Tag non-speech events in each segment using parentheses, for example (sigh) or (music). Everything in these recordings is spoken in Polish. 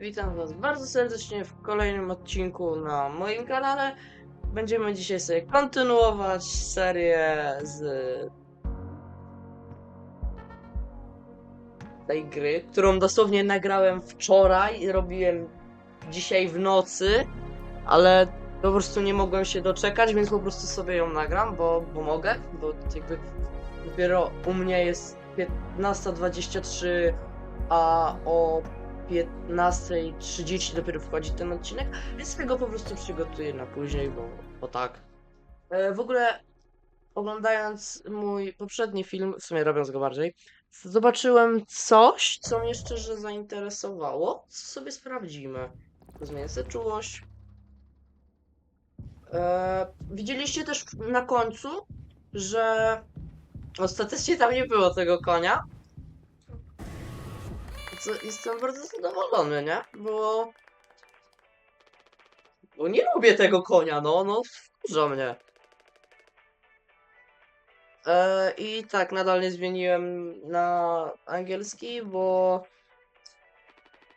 Witam Was bardzo serdecznie w kolejnym odcinku na moim kanale. Będziemy dzisiaj sobie kontynuować serię z tej gry, którą dosłownie nagrałem wczoraj i robiłem dzisiaj w nocy, ale po prostu nie mogłem się doczekać, więc po prostu sobie ją nagram, bo, bo mogę, bo jakby dopiero u mnie jest 15.23, a o 15.30 dopiero wchodzi ten odcinek, więc tego po prostu przygotuję na później, bo, bo tak. E, w ogóle oglądając mój poprzedni film, w sumie robiąc go bardziej, zobaczyłem coś, co mnie szczerze zainteresowało, co sobie sprawdzimy. Zmienię sobie czułość. E, widzieliście też na końcu, że ostatecznie tam nie było tego konia, jestem bardzo zadowolony, nie? Bo... Bo nie lubię tego konia, no, no, wkurza mnie. E, I tak, nadal nie zmieniłem na angielski, bo...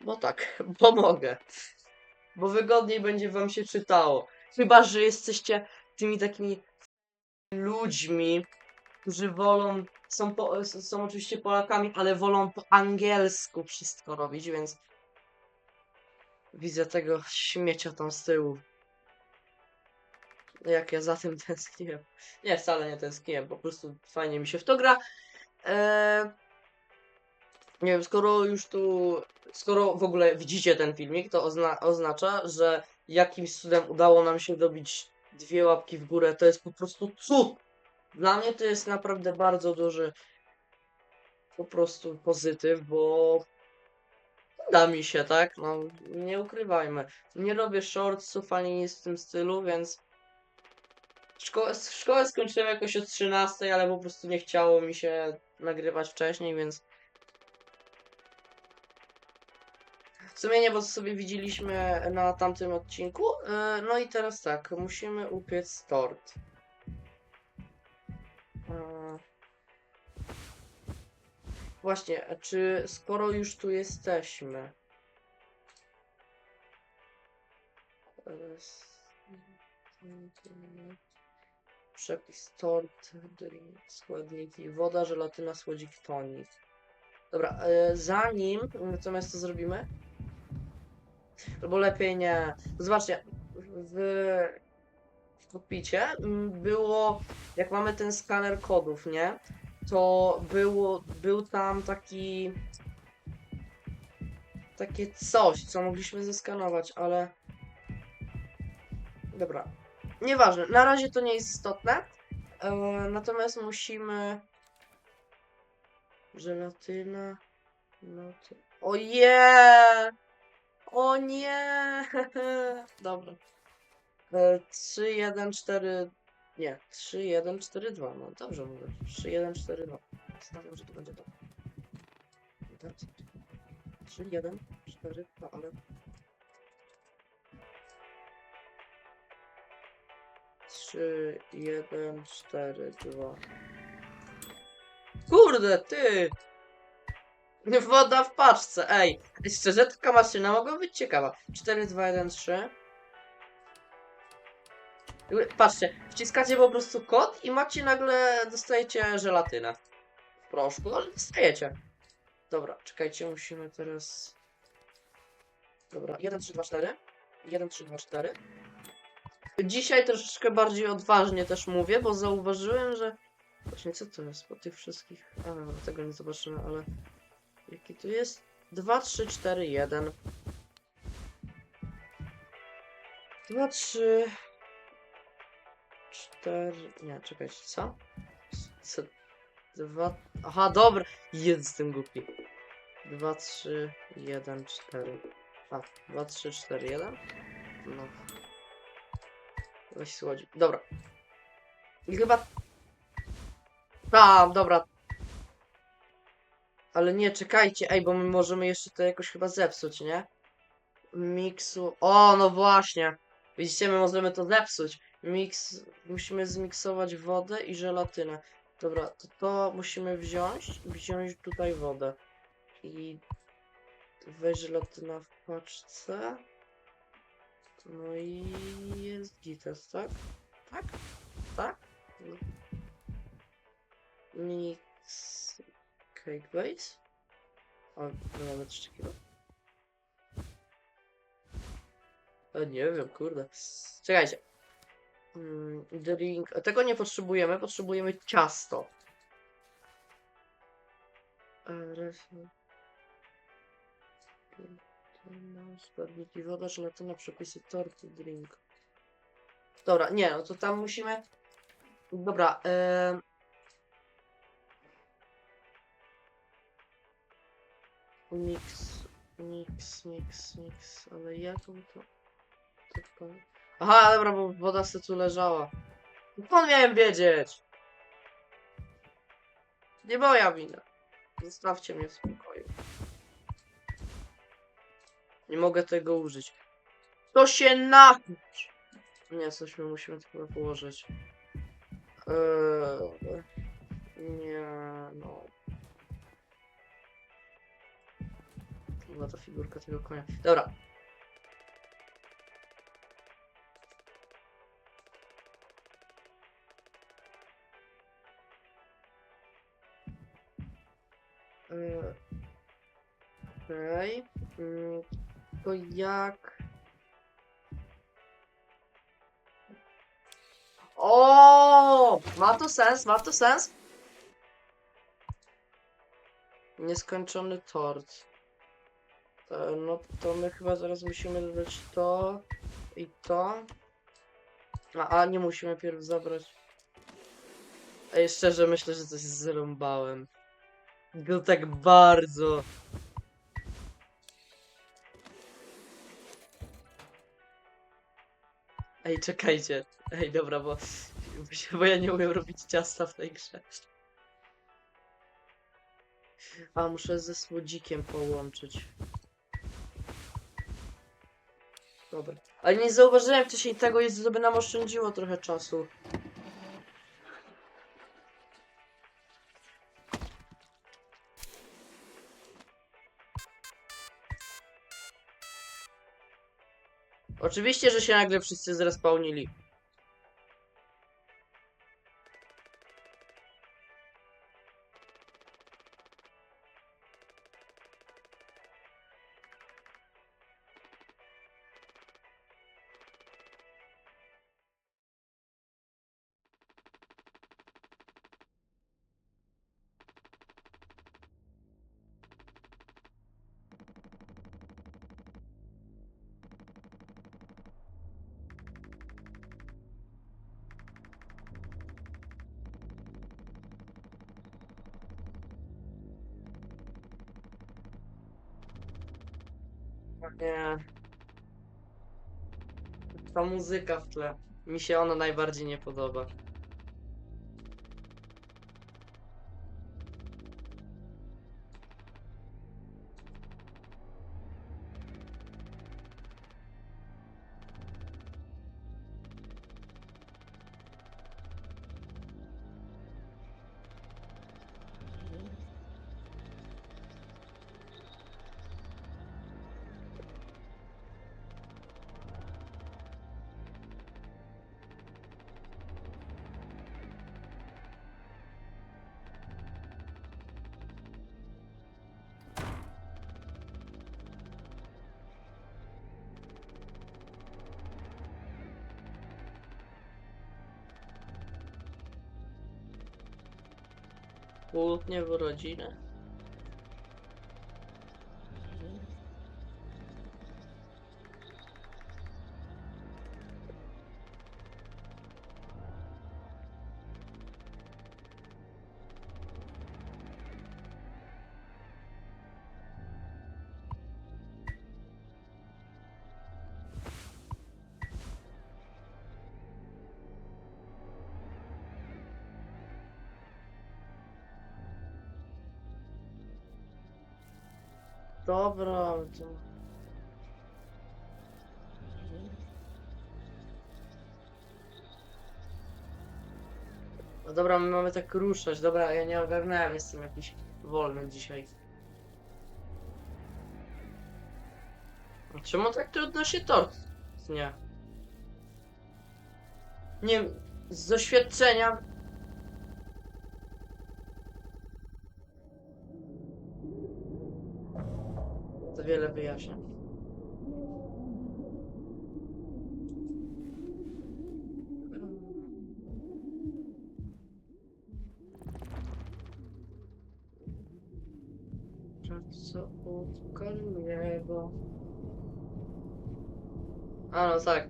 Bo tak, (laughs) bo mogę. Bo wygodniej będzie wam się czytało. Chyba, że jesteście tymi takimi ludźmi, którzy wolą, są, po, są oczywiście Polakami, ale wolą po angielsku wszystko robić, więc widzę tego śmiecia tam z tyłu. Jak ja za tym (laughs) tęskniłem. Nie, wcale nie tęskniłem, po prostu fajnie mi się w to gra. Eee, nie wiem, skoro już tu, skoro w ogóle widzicie ten filmik, to ozna oznacza, że jakimś cudem udało nam się dobić dwie łapki w górę. To jest po prostu cud. Dla mnie to jest naprawdę bardzo duży po prostu pozytyw, bo uda mi się, tak? No, nie ukrywajmy. Nie robię shortsów ani nic w tym stylu, więc Szkołę, szkołę skończyłem jakoś o 13, ale po prostu nie chciało mi się nagrywać wcześniej, więc w sumie nie, bo sobie widzieliśmy na tamtym odcinku. Yy, No i teraz tak, musimy upiec tort. Właśnie, a czy skoro już tu jesteśmy. Przepis tort, drink, składniki, woda, żelatyna, słodzik, tonik. Dobra, e, zanim natomiast to zrobimy, albo lepiej nie. Zobaczcie, w, w było, jak mamy ten skaner kodów, nie? To było, był tam taki takie coś, co mogliśmy zeskanować, ale dobra, Nieważne, na razie to nie jest istotne. E, natomiast musimy. Żelatyna. No to... O je! O nie! (laughs) Dobra. E, 3, 1, 4. Nie, 3, 1, 4, 2. No dobrze mówię. 3, 1, 4, 2. Stawiam, że to będzie to. I teraz 3, 1, 4, 2, ale 3, 1, 4, 2. Kurde, ty! Woda w paczce, ej! Szczerze, taka maszyna mogła być ciekawa. 4, 2, 1, 3. Patrzcie, wciskacie po prostu kod i macie nagle, dostajecie żelatynę. W proszku, ale dostajecie. Dobra, czekajcie, musimy teraz... Dobra, 1, 3, 2, 4. 1, 3, 2, 4. Dzisiaj troszeczkę bardziej odważnie też mówię, bo zauważyłem, że... Właśnie, co to jest po tych wszystkich... A, dobra, tego nie zobaczymy, ale... Jaki tu jest? 2, 3, 4, 1. 2, 3... 4... Nie, czekajcie, co? Co? 2... Aha, dobra! Jestem głupi. 2, 3, 1, 4... A, 2, 3, 4, 1? No. Weź słodzi. Dobra. I chyba... A, dobra. Ale nie, czekajcie, ej, bo my możemy jeszcze to jakoś chyba zepsuć, nie? Miksu... O, no właśnie. Widzicie, my możemy to zepsuć. Mix... Musimy zmiksować wodę i żelatynę. Dobra, to to musimy wziąć i wziąć tutaj wodę. I... weź żelatyna w paczce. No i jest gites, tak? Tak? Tak? No. Mix cake base? O, no nawet coś takiego. A nie wiem, kurde. Czekajcie. Mm, drink. Tego nie potrzebujemy, potrzebujemy ciasto. Składniki woda, żelatyna, przepisy torty, drink. Dobra, nie, no to tam musimy. Dobra, em, Mix, mix, mix, mix, ale jaką to... to... Aha, dobra, bo woda se tu leżała. Skąd miałem wiedzieć? Nie moja wina. Zostawcie mnie w spokoju. Nie mogę tego użyć. To się napić! Nie, coś my musimy tylko położyć. Eee, nie, no. Chyba ta figurka tego konia. Dobra. Okej. Mm, To jak... O, ma to sens, ma to sens. Nieskończony tort. E, No to my chyba zaraz musimy dodać to i to. A, a nie musimy pierw zabrać. Ej, szczerze myślę, że coś zrąbałem. Go tak bardzo. Ej, czekajcie. Ej, dobra, bo, bo ja nie umiem robić ciasta w tej grze. A, muszę ze słodzikiem połączyć. Dobra. Ale nie zauważyłem wcześniej tego, jest, to by nam oszczędziło trochę czasu. Oczywiście, że się nagle wszyscy zrespawnili. Nie. Ta muzyka w tle. Mi się ona najbardziej nie podoba. Kłótnie w rodzinę. Dobra. No dobra, my mamy tak ruszać. Dobra, ja nie ogarnąłem, jestem jakiś wolny dzisiaj. Czemu tak trudno się tort nie? Nie z doświadczenia. Wiele wyjaśnia. Co u Kaliego? A no tak.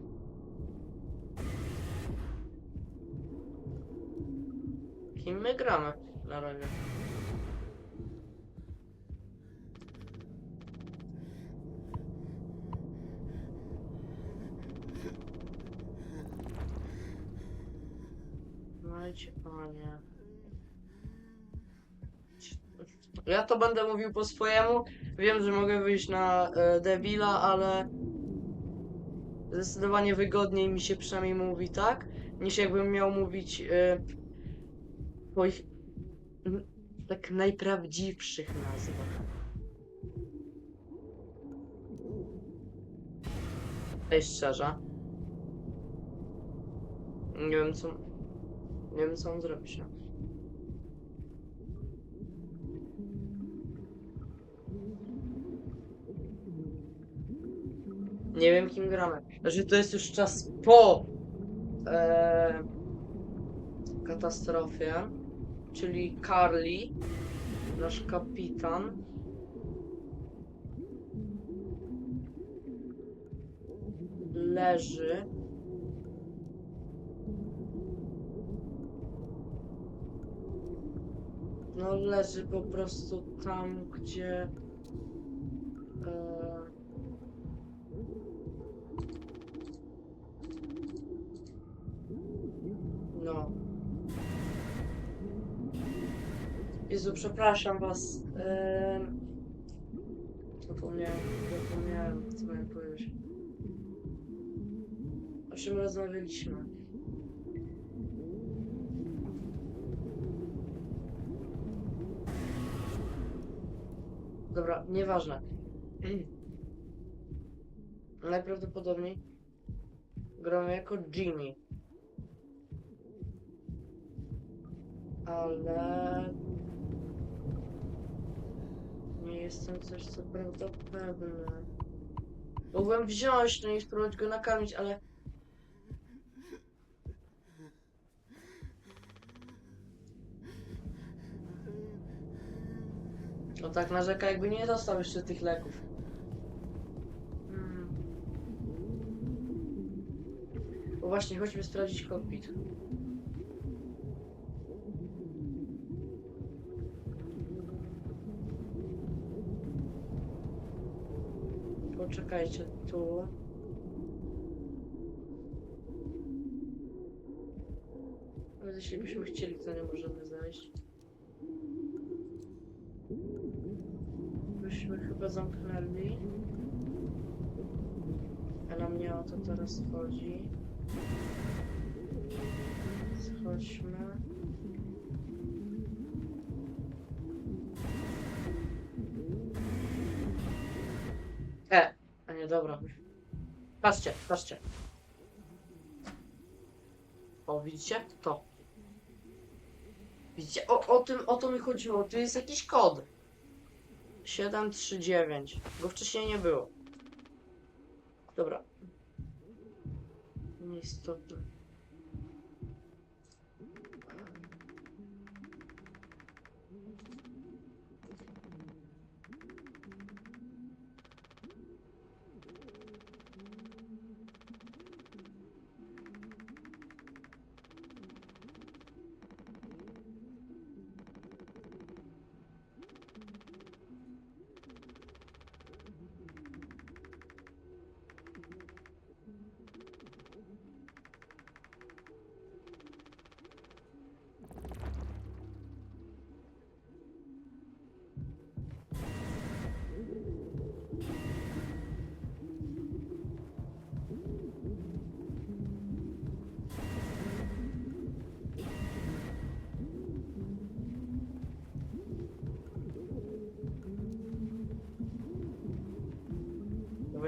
Kim my gramy na razie? Majcie panie. Ja to będę mówił po swojemu. Wiem, że mogę wyjść na e, debila, ale zdecydowanie wygodniej mi się przynajmniej mówi tak, niż jakbym miał mówić e, po ich tak najprawdziwszych nazwach. Ej, szczerze. Nie wiem co. Nie wiem co on zrobić. No. Nie wiem kim gramy. Znaczy to jest już czas po e, katastrofie, czyli Carly, nasz kapitan. Leży. No leży po prostu tam, gdzie e, No. Jezu, przepraszam was. Em, Zapomniałem, zapomniałem, co miałem powiedzieć. O czym rozmawialiśmy? Dobra, nieważne. Najprawdopodobniej gramy jako Jimmy. ale nie jestem coś co prawda pewny. Mogłem wziąć, no i spróbować go nakarmić, ale No tak narzeka, jakby nie dostał jeszcze tych leków. Hmm. Bo właśnie, chodźmy sprawdzić kokpit. Poczekajcie tu. Jeśli byśmy chcieli, to nie możemy zejść. Chyba zamknęli. A na mnie o to teraz chodzi. Schodźmy. E, a nie, dobra. Patrzcie, patrzcie. O, widzicie? To. Widzicie? O, o tym, o to mi chodziło. Tu jest jakiś kod. 739. Go wcześniej nie było. Dobra. Nieistotne.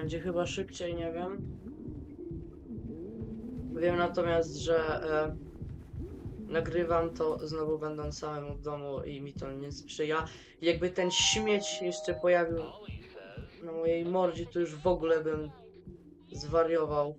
Będzie chyba szybciej, nie wiem. Wiem natomiast, że e, nagrywam to znowu będąc samemu w domu i mi to nie sprzyja. Jakby ten śmieć jeszcze pojawił na mojej mordzie, to już w ogóle bym zwariował.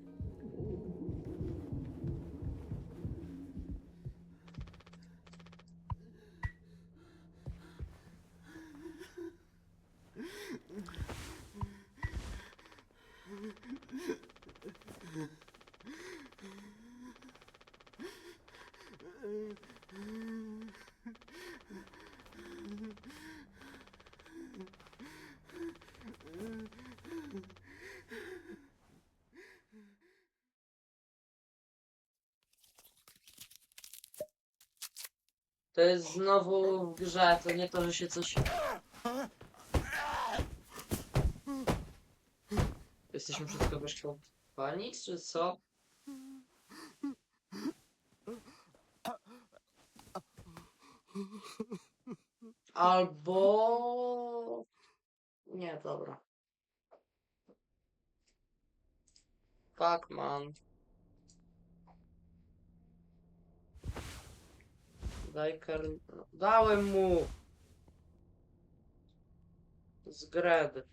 To jest znowu w grze, to nie to, że się coś... Jesteśmy przez kogoś kopani, czy co? Albo... Nie, dobra. Fuck, Daj kar... no, Dałem mu! Zgred.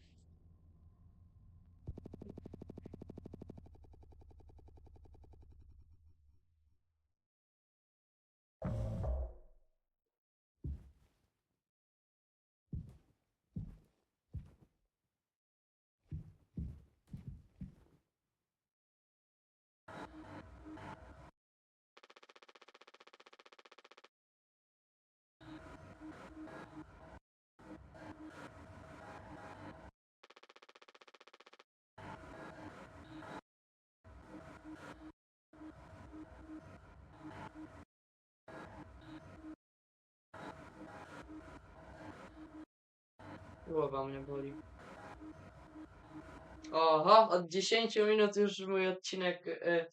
Głowa mnie boli. Oho, od 10 minut już mój odcinek y,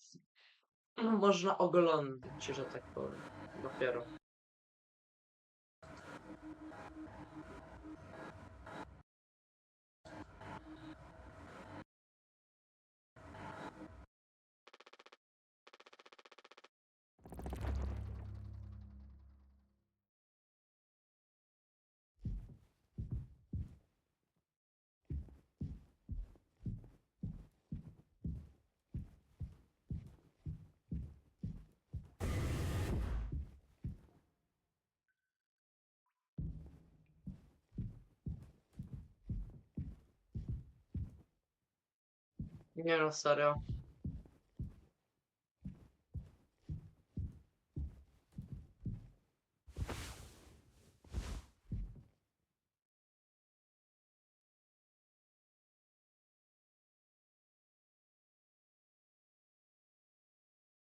(clears throat) można oglądać, że tak powiem. Dopiero. Nie no, serio.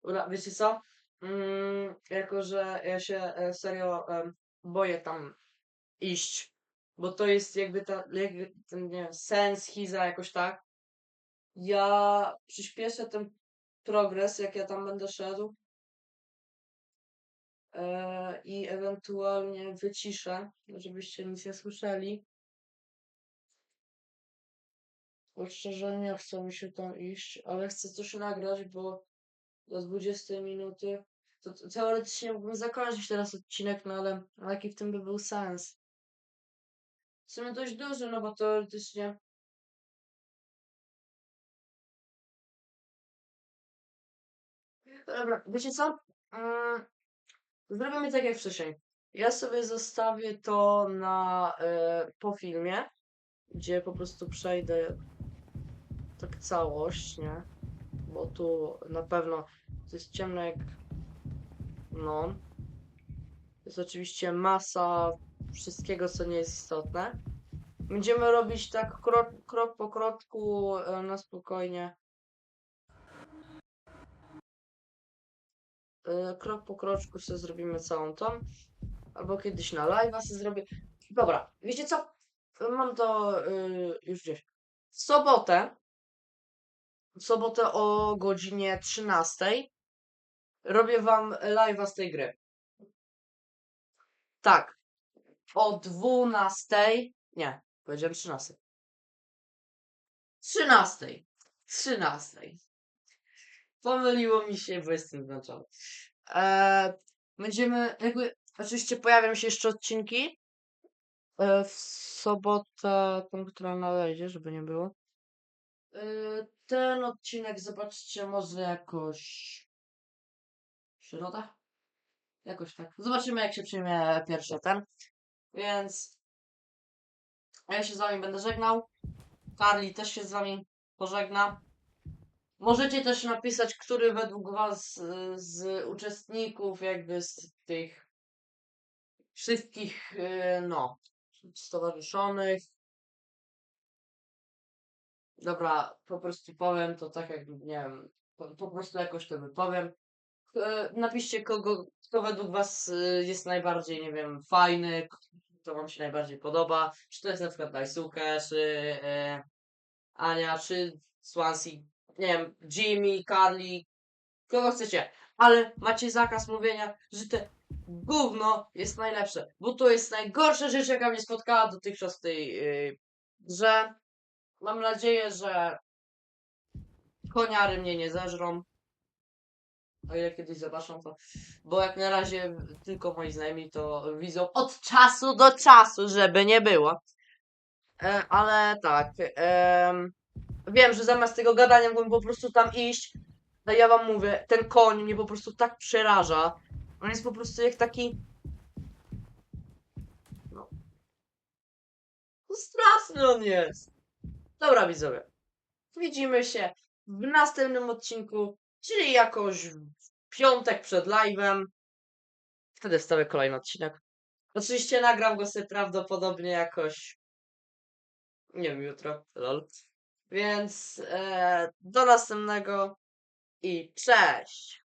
Dobra, wiecie co? Mm, jako, że ja się e, serio em, boję tam iść, bo to jest jakby ta, jakby ten, nie wiem, sens, schiza, jakoś tak. Ja przyspieszę ten progres, jak ja tam będę szedł. E, I ewentualnie wyciszę, żebyście nic nie słyszeli. Bo szczerze nie chce mi się tam iść, ale chcę coś nagrać, bo do 20 minuty to teoretycznie mógłbym zakończyć teraz odcinek, no ale jaki w tym by był sens? W sumie dość duży, no bo teoretycznie Dobra, wiecie co? Mm, zrobimy tak jak wcześniej. Ja sobie zostawię to na e, po filmie, gdzie po prostu przejdę tak całość, nie? Bo tu na pewno to jest ciemno jak no. Jest oczywiście masa wszystkiego, co nie jest istotne. Będziemy robić tak krok, krok po kroku, e, na spokojnie. Krok po kroczku sobie zrobimy całą tą. Albo kiedyś na live'a sobie zrobię. Dobra, wiecie co? Mam to y, już gdzieś. W sobotę, w sobotę o godzinie 13 robię wam live'a z tej gry. Tak. O 12. Nie, powiedziałem 13. 13. 13. Pomyliło mi się, bo jestem zmęczony. Eee, będziemy, jakby, oczywiście pojawią się jeszcze odcinki. E, w sobotę, tą, która należy, żeby nie było. E, ten odcinek zobaczcie może jakoś środa? Jakoś tak. Zobaczymy jak się przyjmie pierwszy ten. Więc ja się z wami będę żegnał. Carly też się z wami pożegna. Możecie też napisać, który według was y, z uczestników jakby z tych wszystkich, y, no, stowarzyszonych. Dobra, po prostu powiem to tak jak, nie wiem, po, po prostu jakoś to wypowiem. Napiszcie, kogo, kto według was y, jest najbardziej, nie wiem, fajny, kto wam się najbardziej podoba. Czy to jest na przykład Daisuke, czy e, Ania, czy Swansea, nie wiem, Jimmy, Carly, kogo chcecie. Ale macie zakaz mówienia, że te gówno jest najlepsze, bo to jest najgorsza rzecz, jaka mnie spotkała dotychczas w tej yy, grze. Mam nadzieję, że koniary mnie nie zeżrą. O ile kiedyś zobaczą to. Bo jak na razie tylko moi znajomi to widzą od czasu do czasu, żeby nie było. E, ale tak. em, wiem, że zamiast tego gadania mógłbym po prostu tam iść. No ja wam mówię, ten koń mnie po prostu tak przeraża. On jest po prostu jak taki. No. no straszny on jest. Dobra, widzowie. Widzimy się w następnym odcinku, czyli jakoś w piątek przed live'em. Wtedy wstawię kolejny odcinek. Oczywiście nagram go sobie prawdopodobnie jakoś. Nie wiem, jutro. Lol. Więc e, do następnego i cześć!